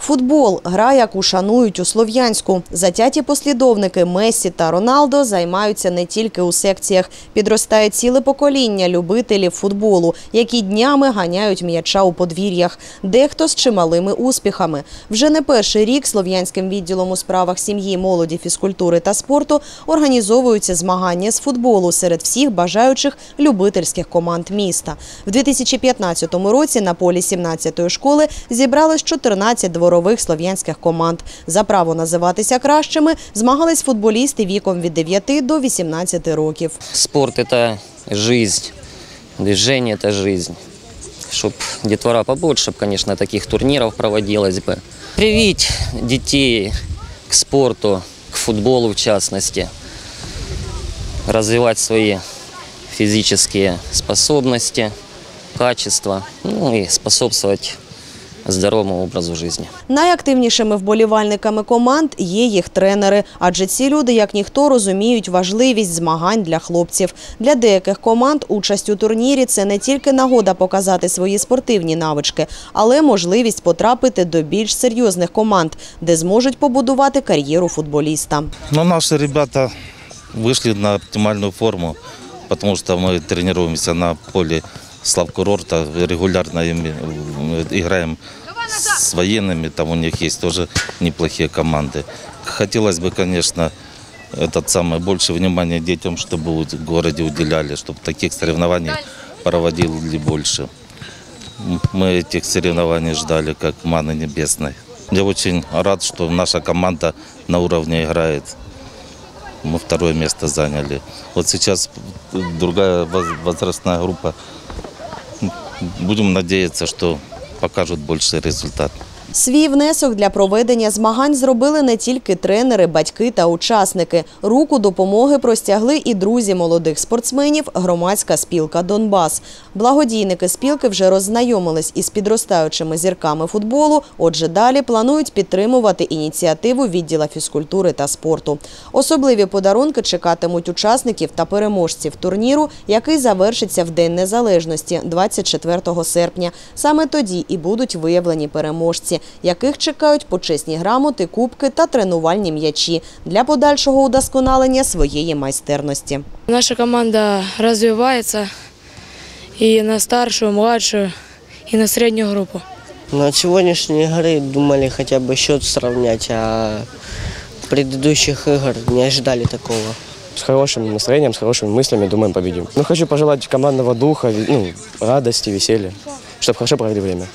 Футбол – гра, яку шанують у Слов'янську. Затяті послідовники Мессі та Роналдо займаються не тільки у секціях. Підростає ціле покоління любителів футболу, які днями ганяють м'яча у подвір'ях. Дехто з чималими успіхами. Вже не перший рік Слов'янським відділом у справах сім'ї, молоді, фізкультури та спорту організовуються змагання з футболу серед всіх бажаючих любительських команд міста. В 2015 році на полі 17-ї школи зібралось 14 дворових слов'янських команд. За право називатися кращими змагались футболісти віком від 9 до 18 років. Спорт – это жизнь, движение – это жизнь. Чтоб детвора побольше, чтоб, конечно, таких турниров проводилось бы. Привить детей к спорту, к футболу в частности. Развивать свои физические способности, качества, ну и способствовать здоровому образу жизни. Найактивнішими вболівальниками команд є їх тренери, адже ці люди, як ніхто, розуміють важливість змагань для хлопців. Для деяких команд участь у турнірі це не тільки нагода показати свої спортивні навички, але можливість потрапити до більш серйозних команд, де зможуть побудувати кар'єру футболіста. Но наши ребята вышли на оптимальную форму, потому что мы тренируемся на поле Славкурорта, регулярно ими- играем с военными, там у них есть тоже неплохие команды. Хотелось бы, конечно, этот самое больше внимания детям, чтобы в городе уделяли, чтобы таких соревнований проводили больше. Мы этих соревнований ждали как маны небесной. Я очень рад, что наша команда на уровне играет. Мы второе место заняли. Вот сейчас другая воз- возрастная группа. Будем надеяться, что покажут больший результат. Свій внесок для проведення змагань зробили не тільки тренери, батьки та учасники. Руку допомоги простягли і друзі молодих спортсменів, громадська спілка Донбас. Благодійники спілки вже роззнайомились із підростаючими зірками футболу. Отже, далі планують підтримувати ініціативу відділа фізкультури та спорту. Особливі подарунки чекатимуть учасників та переможців турніру, який завершиться в День Незалежності 24 серпня. Саме тоді і будуть виявлені переможці, яких чекають почесні грамоти, кубки та тренувальні м'ячі для подальшого удосконалення своєї майстерності. Наша команда развивается и на старшую, младшую, и на среднюю группу. Но от сегодняшней игры думали хотя бы счет сравнять, а предыдущих игр не ожидали такого. с хорошим настроением, с хорошими мыслями, думаем, победим. Ну, хочу пожелать командного духа, ну, радости, веселья, чтобы хорошо провели время.